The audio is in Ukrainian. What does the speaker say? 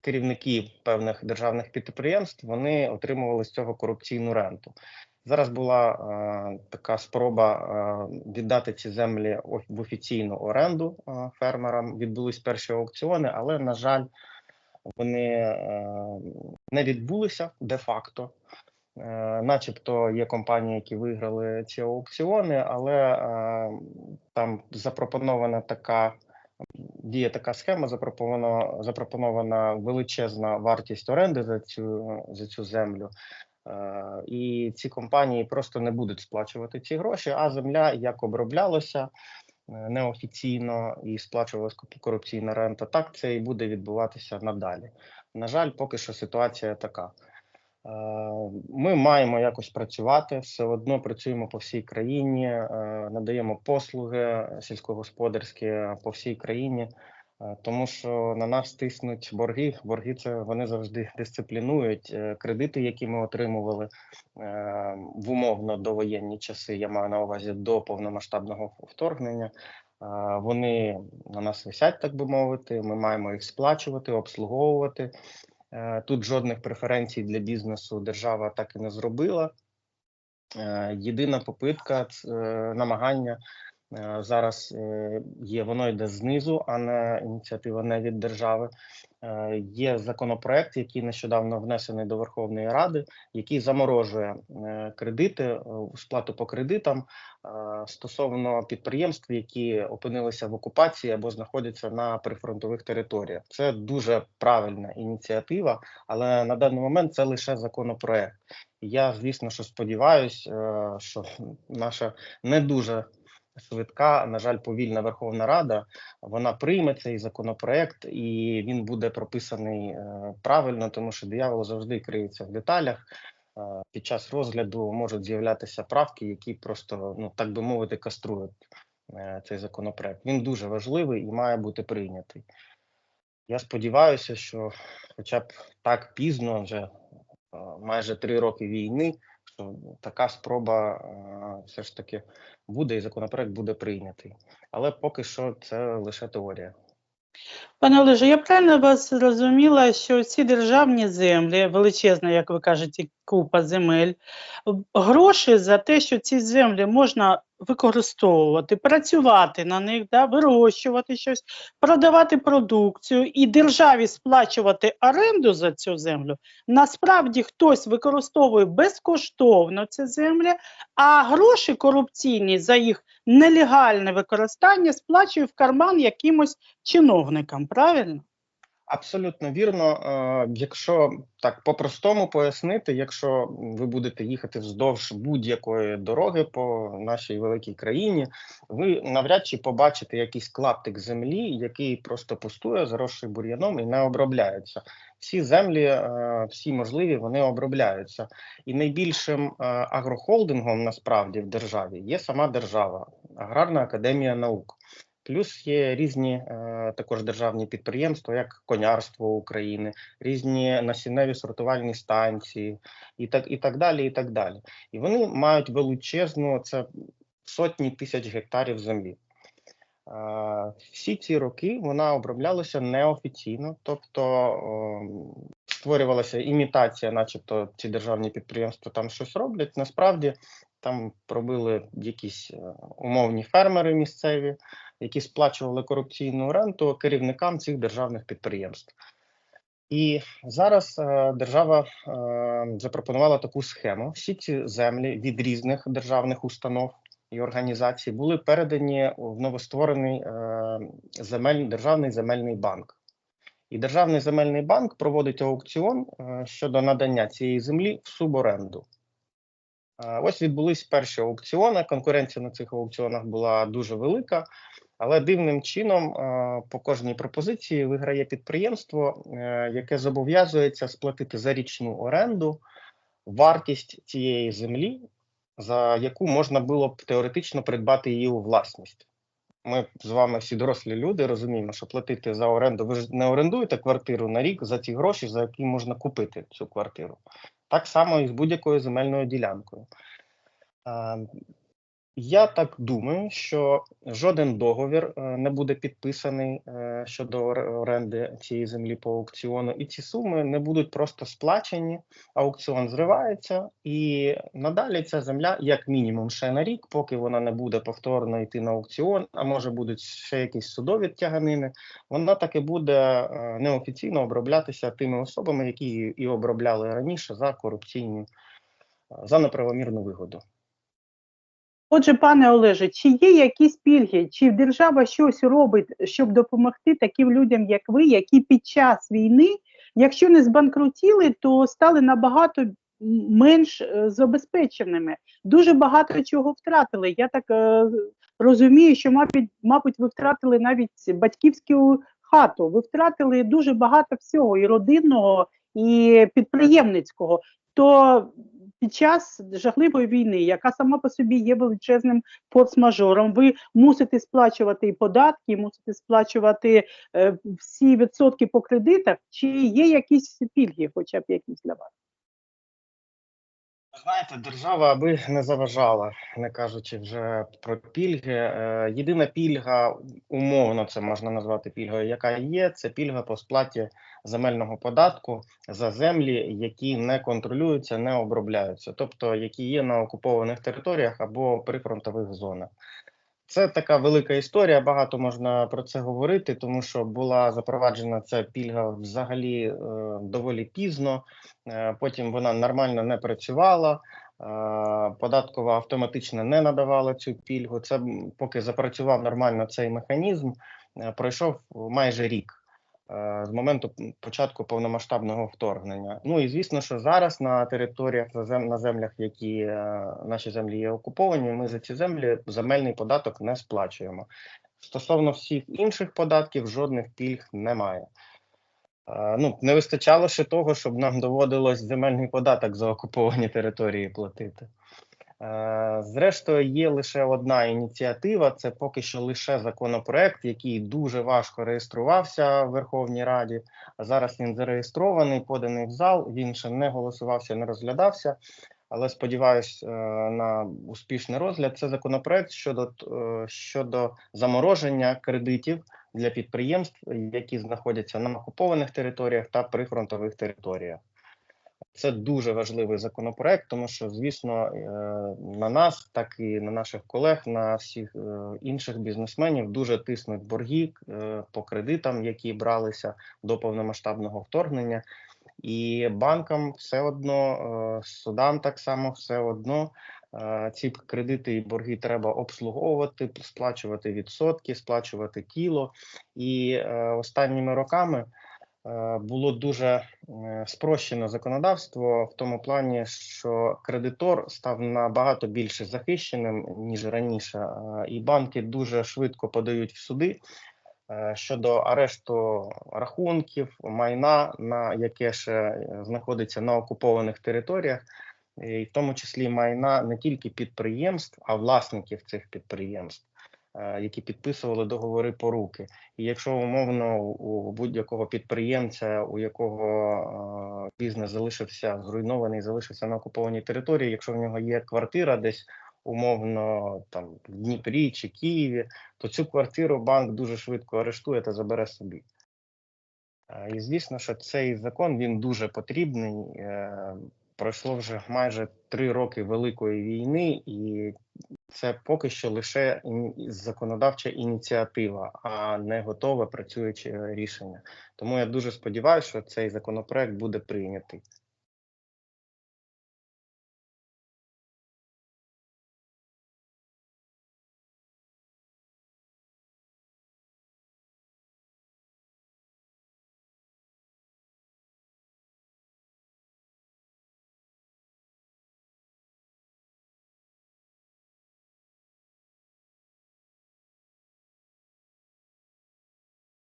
керівники певних державних підприємств вони отримували з цього корупційну ренту. Зараз була е, така спроба е, віддати ці землі в офіційну оренду е, фермерам. Відбулись перші аукціони, але на жаль, вони е, не відбулися де-факто. Е, Начебто є компанії, які виграли ці аукціони, але е, там запропонована така діє така схема, запропонована, запропонована величезна вартість оренди за цю, за цю землю. Е, І ці компанії просто не будуть сплачувати ці гроші, а земля як оброблялося е, неофіційно і сплачувалась корупційна рента, так це і буде відбуватися надалі. На жаль, поки що ситуація така. Е, Ми маємо якось працювати, все одно працюємо по всій країні, е, надаємо послуги сільськогосподарські по всій країні, е, тому що на нас тиснуть борги. Борги це вони завжди дисциплінують. Кредити, які ми отримували в умовно довоєнні часи, я маю на увазі до повномасштабного вторгнення. Вони на нас висять, так би мовити. Ми маємо їх сплачувати, обслуговувати. Е, Тут жодних преференцій для бізнесу держава так і не зробила. Е, Єдина попитка, е, намагання зараз е, є, воно йде знизу, а не ініціатива не від держави. Е, Є законопроект, який нещодавно внесений до Верховної Ради, який заморожує е, кредити, е, сплату по кредитам е, стосовно підприємств, які опинилися в окупації або знаходяться на прифронтових територіях. Це дуже правильна ініціатива, але на даний момент це лише законопроект. Я, звісно, що сподіваюся, що наша не дуже швидка, на жаль, повільна Верховна Рада вона прийме цей законопроект і він буде прописаний е, правильно, тому що диявол завжди криється в деталях. Е, Під час розгляду можуть з'являтися правки, які просто, ну так би мовити, каструють е, цей законопроект. Він дуже важливий і має бути прийнятий. Я сподіваюся, що хоча б так пізно, вже майже три роки війни, що така спроба е, все ж таки буде, і законопроект буде прийнятий. Але поки що це лише теорія. Пане Олеже, я правильно вас зрозуміла, що ці державні землі, величезна, як ви кажете, купа земель, гроші за те, що ці землі можна використовувати, працювати на них, да, вирощувати щось, продавати продукцію і державі сплачувати оренду за цю землю. Насправді хтось використовує безкоштовно ці землі, а гроші корупційні за їх нелегальне використання сплачує в карман якимось чиновникам, правильно? Абсолютно вірно. Е, Якщо так по-простому пояснити, якщо ви будете їхати вздовж будь-якої дороги по нашій великій країні, ви навряд чи побачите якийсь клаптик землі, який просто пустує, заросший бур'яном і не обробляється. Всі землі, е, всі можливі, вони обробляються. І найбільшим е, агрохолдингом насправді в державі є сама держава, Аграрна академія наук. Плюс є різні е, також державні підприємства, як Конярство України, різні насінневі сортувальні станції, і так, і так далі. І так далі. І вони мають величезну це сотні тисяч гектарів землі. Е, всі ці роки вона оброблялася неофіційно, тобто створювалася імітація, начебто ці державні підприємства там щось роблять. Насправді там пробили якісь е, умовні фермери місцеві які сплачували корупційну ренту керівникам цих державних підприємств. І зараз е, держава е, запропонувала таку схему. Всі ці землі від різних державних установ і організацій були передані в новостворений е, земель, державний земельний банк. І державний земельний банк проводить аукціон е, щодо надання цієї землі в суборенду. Ось відбулись перші аукціони. Конкуренція на цих аукціонах була дуже велика. Але дивним чином по кожній пропозиції виграє підприємство, е, яке зобов'язується сплатити за річну оренду вартість цієї землі, за яку можна було б теоретично придбати її у власність. Ми з вами всі дорослі люди розуміємо, що платити за оренду. Ви ж не орендуєте квартиру на рік за ті гроші, за які можна купити цю квартиру. Так само і з будь-якою земельною ділянкою. Я так думаю, що жоден договір е, не буде підписаний е, щодо оренди цієї землі по аукціону, і ці суми не будуть просто сплачені. Аукціон зривається, і надалі ця земля, як мінімум, ще на рік, поки вона не буде повторно йти на аукціон, а може будуть ще якісь судові тяганини. Вона так і буде е, неофіційно оброблятися тими особами, які і обробляли раніше за корупційні, за неправомірну вигоду. Отже, пане Олеже, чи є якісь пільги, чи держава щось робить, щоб допомогти таким людям, як ви, які під час війни, якщо не збанкрутіли, то стали набагато менш е, забезпеченими, дуже багато чого втратили. Я так е, розумію, що мабуть, мабуть, ви втратили навіть батьківську хату, ви втратили дуже багато всього, і родинного, і підприємницького. То під час жахливої війни, яка сама по собі є величезним форс-мажором, ви мусите сплачувати і податки, мусите сплачувати е, всі відсотки по кредитах. Чи є якісь пільги, хоча б якісь для вас? Знаєте, держава аби не заважала, не кажучи вже про пільги. Е, Єдина пільга, умовно це можна назвати пільгою, яка є, це пільга по сплаті земельного податку за землі, які не контролюються, не обробляються, тобто які є на окупованих територіях або прифронтових зонах. Це така велика історія. Багато можна про це говорити, тому що була запроваджена ця пільга взагалі е, доволі пізно. Е, Потім вона нормально не працювала. е, Податкова автоматично не надавала цю пільгу. Це поки запрацював нормально цей механізм, е, пройшов майже рік з моменту початку повномасштабного вторгнення. Ну і звісно, що зараз на територіях на землях, які е, наші землі є окуповані, ми за ці землі земельний податок не сплачуємо. Стосовно всіх інших податків, жодних пільг немає. Е, Ну, не вистачало ще того, щоб нам доводилось земельний податок за окуповані території платити. Е, Зрештою, є лише одна ініціатива. Це поки що лише законопроект, який дуже важко реєструвався в Верховній Раді. Зараз він зареєстрований, поданий в зал. Він ще не голосувався, не розглядався. Але сподіваюсь е, на успішний розгляд. Це законопроект щодо, е, щодо замороження кредитів для підприємств, які знаходяться на окупованих територіях та прифронтових територіях. Це дуже важливий законопроект, тому що, звісно, е, на нас, так і на наших колег, на всіх е, інших бізнесменів дуже тиснуть борги е, по кредитам, які бралися до повномасштабного вторгнення. І банкам все одно, судам так само все одно ці кредити і борги треба обслуговувати, сплачувати відсотки, сплачувати кіло. І останніми роками було дуже е, спрощено законодавство в тому плані, що кредитор став набагато більше захищеним ніж раніше, е, і банки дуже швидко подають в суди е, щодо арешту рахунків, майна, на яке ще е, знаходиться на окупованих територіях, і в тому числі майна не тільки підприємств, а власників цих підприємств. Е, Які підписували договори по руки, і якщо умовно у будь-якого підприємця, у якого е, бізнес залишився зруйнований, залишився на окупованій території, якщо в нього є квартира десь умовно там в Дніпрі чи Києві, то цю квартиру банк дуже швидко арештує та забере собі. Е, І звісно, що цей закон він дуже потрібний. Пройшло вже майже три роки великої війни, і це поки що лише законодавча ініціатива, а не готове працююче рішення. Тому я дуже сподіваюся, що цей законопроект буде прийнятий.